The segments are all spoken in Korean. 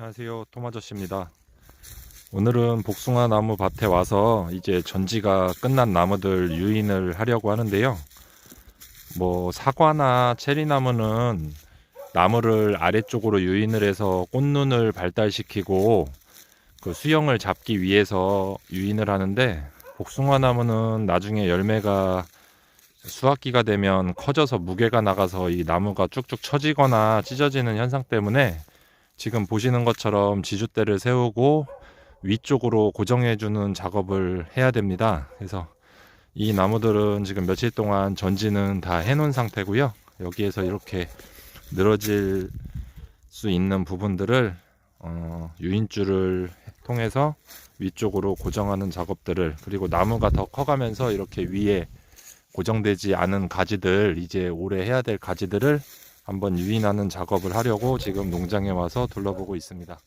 안녕하세요. 토마저씨입니다. 오늘은 복숭아 나무 밭에 와서 이제 전지가 끝난 나무들 유인을 하려고 하는데요. 뭐 사과나 체리나무는 나무를 아래쪽으로 유인을 해서 꽃눈을 발달시키고 그 수영을 잡기 위해서 유인을 하는데 복숭아 나무는 나중에 열매가 수확기가 되면 커져서 무게가 나가서 이 나무가 쭉쭉 처지거나 찢어지는 현상 때문에 지금 보시는 것처럼 지주대를 세우고 위쪽으로 고정해주는 작업을 해야 됩니다. 그래서 이 나무들은 지금 며칠 동안 전지는 다 해놓은 상태고요. 여기에서 이렇게 늘어질 수 있는 부분들을 어, 유인줄을 통해서 위쪽으로 고정하는 작업들을 그리고 나무가 더 커가면서 이렇게 위에 고정되지 않은 가지들 이제 올해 해야 될 가지들을 한번 유인하는 작업을 하려고 지금 농장에 와서 둘러보고 있습니다.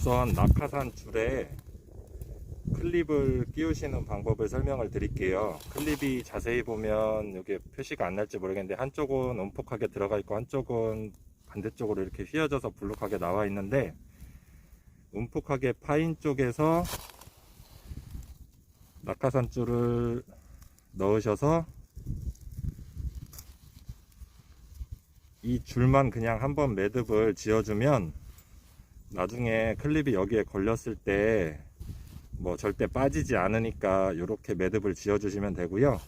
우선 낙하산 줄에 클립을 끼우시는 방법을 설명을 드릴게요. 클립이 자세히 보면 여기 표시가 안 날지 모르겠는데 한쪽은 움푹하게 들어가 있고 한쪽은 반대쪽으로 이렇게 휘어져서 불룩하게 나와 있는데 움푹하게 파인 쪽에서 낙하산 줄을 넣으셔서 이 줄만 그냥 한번 매듭을 지어주면 나중에 클립이 여기에 걸렸을 때 뭐 절대 빠지지 않으니까 이렇게 매듭을 지어 주시면 되고요.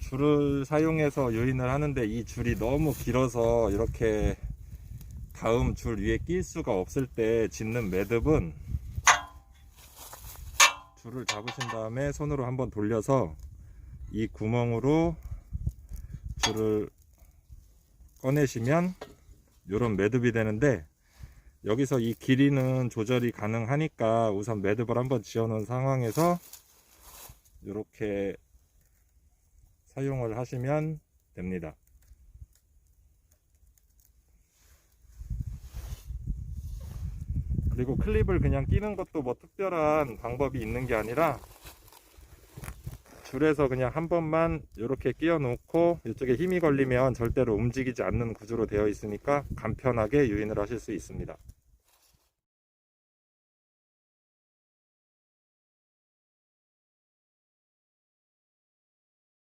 줄을 사용해서 유인을 하는데 이 줄이 너무 길어서 이렇게 다음 줄 위에 낄 수가 없을 때 짓는 매듭은 줄을 잡으신 다음에 손으로 한번 돌려서 이 구멍으로 줄을 꺼내시면 이런 매듭이 되는데 여기서 이 길이는 조절이 가능하니까 우선 매듭을 한번 지어 놓은 상황에서 이렇게 사용을 하시면 됩니다. 그리고 클립을 그냥 끼는 것도 뭐 특별한 방법이 있는 게 아니라 줄에서 그냥 한 번만 이렇게 끼워 놓고 이쪽에 힘이 걸리면 절대로 움직이지 않는 구조로 되어 있으니까 간편하게 유인을 하실 수 있습니다.